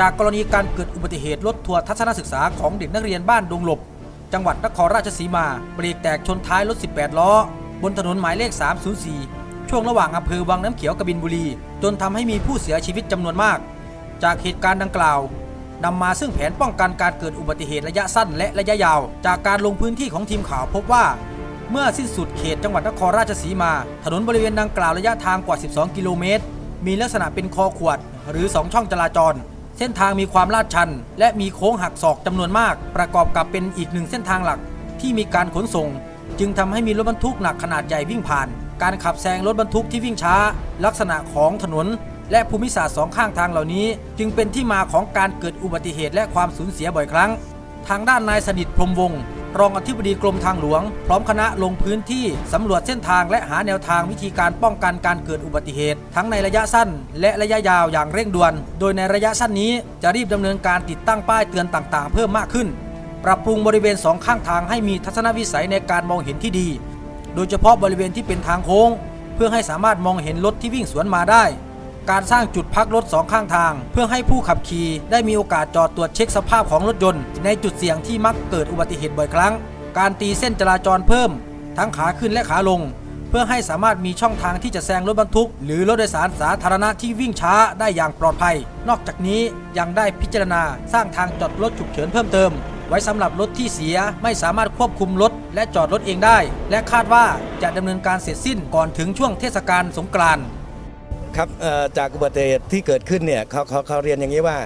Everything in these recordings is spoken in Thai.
จากกรณีการเกิดอุบัติเหตุรถทัวร์ทัศนศึกษาของเด็กนักเรียนบ้านดงหลบ จังหวัดนครราชสีมาเบรกแตกชนท้ายรถ 18 ล้อ บนถนนหมายเลข 304 ช่วงระหว่างอำเภอวังน้ำเขียวกบินบุรี จนทำให้มีผู้เสียชีวิตจำนวนมาก จากเหตุการณ์ดังกล่าวนำมาซึ่งแผนป้องกันการเกิดอุบัติเหตุระยะสั้นและระยะยาว จากการลงพื้นที่ของทีมข่าวพบว่า เมื่อสิ้นสุดเขตจังหวัดนครราชสีมา ถนนบริเวณดังกล่าวระยะทางกว่า 12 กิโลเมตร มีลักษณะเป็นคอขวด หรือ 2 ช่องจราจร เส้นทางมีความลาดชัน และมีโค้งหักศอกจำนวนมาก ประกอบกับเป็นอีกหนึ่งเส้นทางหลักที่มีการขนส่ง จึงทำให้มีรถบรรทุกหนักขนาดใหญ่วิ่งผ่าน การขับแซงรถบรรทุกที่วิ่งช้า ลักษณะของถนน และภูมิศาสตร์สองข้างทางเหล่านี้ จึงเป็นที่มาของการเกิดอุบัติเหตุและความสูญเสียบ่อยครั้ง ทางด้านนายสนิทพรมวงศ์ รองอธิบดีกรมทางหลวง พร้อมคณะลงพื้นที่สำรวจเส้นทางและหาแนวทางวิธีการป้องกันการเกิดอุบัติเหตุ ทั้งในระยะสั้น และระยะยาวอย่างเร่งด่วน โดยในระยะสั้นนี้จะรีบดำเนินการติดตั้งป้ายเตือนต่างๆ เพิ่มมากขึ้น ปรับปรุงบริเวณสองข้างทางให้มีทัศนวิสัยในการมองเห็นที่ดี โดยเฉพาะบริเวณที่เป็นทางโค้ง เพื่อให้สามารถมองเห็นรถที่วิ่งสวนมาได้ การสร้างจุดพักรถสองข้างทาง เพื่อให้ผู้ขับขี่ได้มีโอกาสจอดตรวจเช็คสภาพของรถยนต์ ในจุดเสี่ยงที่มักเกิดอุบัติเหตุบ่อยครั้ง การตีเส้นจราจรเพิ่ม ทั้งขาขึ้นและขาลง เพื่อให้สามารถมีช่องทางที่จะแซงรถบรรทุก หรือรถโดยสารสาธารณะที่วิ่งช้าได้อย่างปลอดภัย นอกจากนี้ยังได้พิจารณาสร้างทางจอดรถฉุกเฉินเพิ่มเติมไว้สำหรับรถที่เสียไม่สามารถควบคุมรถและจอดรถเองได้ และคาดว่าจะดำเนินการเสร็จสิ้นก่อนถึงช่วงเทศกาลสงกรานต์ ครับจากอุบัติเหตุที่เกิดขึ้นเนี่ยเขาเขาเขาเรียนอย่างนี้ว่า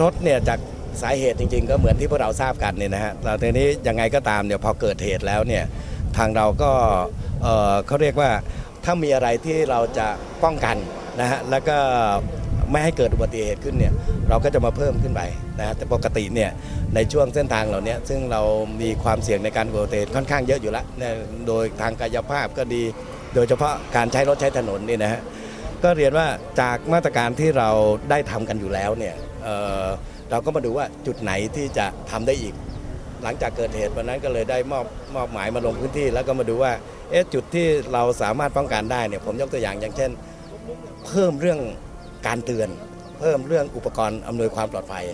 รถเนี่ยจากสาเหตุจริง ๆ ก็เหมือนที่พวกเราทราบกันเนี่ยนะฮะแต่ทีนี้ยังไงก็ตามเนี่ยพอเกิดเหตุแล้วเนี่ยทางเราก็เอ่อเขาเรียกว่าถ้ามีอะไรที่เราจะป้องกันนะฮะแล้วก็ไม่ให้เกิดอุบัติเหตุขึ้นเนี่ยเราก็จะมาเพิ่มขึ้นไปนะฮะแต่ปกติเนี่ยในช่วงเส้นทางเหล่านี้ซึ่งเรามีความเสี่ยงในการอุบัติเหตุค่อนข้างเยอะอยู่แล้วเนี่ยโดยทางกายภาพก็ดี โดยเฉพาะการใช้รถใช้ถนนนี่นะฮะก็เรียนว่าจากมาตรการที่เราได้ทำกันอยู่แล้วเนี่ยเเราก็มาดูว่าจุดไหนที่จะทำได้อีก หลังจากเกิดเหตุวันนั้นก็เลยได้มอบมอบหมายมาลงพื้นที่ แล้วก็มาดูว่าเอ๊ะจุดที่เราสามารถป้องกันได้เนี่ยผมยกตัวอย่างอย่างเช่น เพิ่มเรื่องการเตือน เพิ่มเรื่องอุปกรณ์อำนวยความปลอดภัย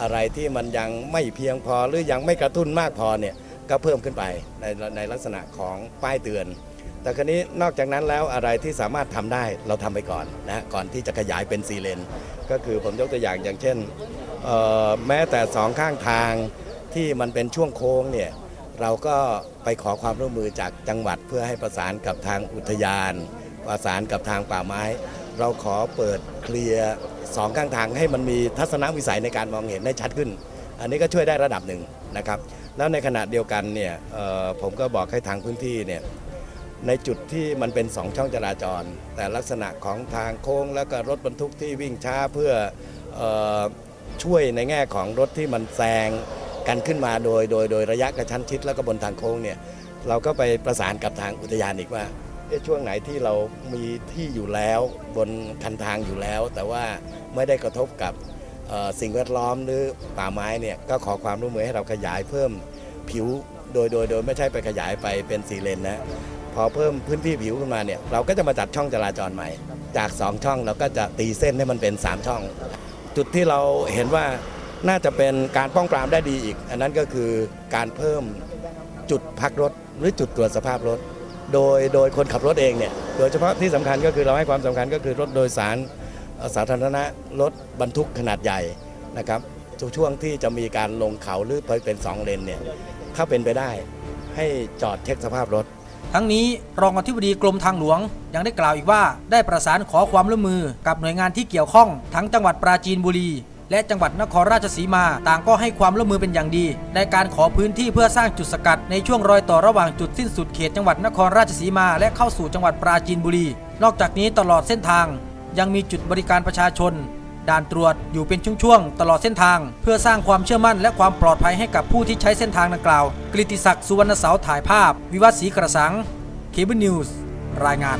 อะไรที่มันยังไม่เพียงพอหรือยังไม่กระตุ้นมากพอเนี่ย ก็เพิ่มขึ้นไปในในลักษณะของป้ายเตือน แต่ครนี้นอกจากนั้นแล้วอะไรที่สามารถทำได้เราทำไปก่อนนะก่อนที่จะขยายเป็นซีเลน ก็คือผมยกตัวอย่างอย่างเช่น แม้แต่สองข้างทางที่มันเป็นช่วงโค้งเนี่ยเราก็ไปขอความร่วมมือจากจังหวัดเพื่อให้ประสานกับทางอุทยาน ประสานกับทางป่าไม้ เราขอเปิดเคลียร์สองข้างทางให้มันมีทัศนวิสัยในการมองเห็นได้ชัดขึ้น อันนี้ก็ช่วยได้ระดับหนึ่งนะครับ แล้วในขณะเดียวกันเนี่ยผมก็บอกให้ทางพื้นที่เนี่ยในจุดที่มันเป็นสองช่องจราจร แต่ลักษณะของทางโค้ง แล้วก็รถบรรทุกที่วิ่งช้าเพื่อออช่วยในแง่ของรถที่มันแซงกันขึ้นมาโดยโดยโดยระยะกระชั้นชิดแล้วก็บนทางโค้งเนี่ยเราก็ไปประสานกับทางอุทยานอีกว่าช่วงไหนที่เรามีที่อยู่แล้วบนคันทางอยู่แล้ว แต่ว่าไม่ได้กระทบกับ สิ่งแวดล้อมหรือป่าไม้เนี่ยก็ขอความร่วมมือให้เราขยายเพิ่มผิวโดยโดยโดยไม่ใช่ไปขยายไปเป็นสี่เลนนะพอเพิ่มพื้นที่ผิวขึ้นมาเนี่ยเราก็จะมาจัดช่องจราจรใหม่ จาก 2 ช่องเราก็จะตีเส้นให้มันเป็น 3 ช่อง จุดที่เราเห็นว่าน่าจะเป็นการป้องปรามได้ดีอีก อันนั้นก็คือการเพิ่มจุดพักรถหรือจุดตรวจสภาพรถ โดยโดยคนขับรถเองเนี่ยโดยเฉพาะที่สำคัญก็คือเราให้ความสำคัญก็คือรถโดยสาร สาธารณะรถบรรทุกขนาดใหญ่นะครับช่วงที่จะมีการลงเขาหรือเป็นสองเลนเนี่ยถ้าเป็นไปได้ให้จอดเช็คสภาพรถ ทั้งนี้รองอธิบดีกรมทางหลวง ยังได้กล่าวอีกว่า ได้ประสานขอความร่วมมือกับหน่วยงานที่เกี่ยวข้อง ทั้งจังหวัดปราจีนบุรี และจังหวัดนครราชสีมา ต่างก็ให้ความร่วมมือเป็นอย่างดี ในการขอพื้นที่เพื่อสร้างจุดสกัด ในช่วงรอยต่อระหว่างจุดสิ้นสุดเขตจังหวัดนครราชสีมา และเข้าสู่จังหวัดปราจีนบุรี นอกจากนี้ตลอดเส้นทาง ยังมีจุดบริการประชาชน ด่านตรวจอยู่เป็นช่วงๆตลอดเส้นทาง เพื่อสร้างความเชื่อมั่นและความปลอดภัยให้กับผู้ที่ใช้เส้นทางดังกล่าวกลิติศักดิ์สุวรรณเสาถ่ายภาพ วิวัฒน์ศรีกระสังเคเบิลนิวส์รายงาน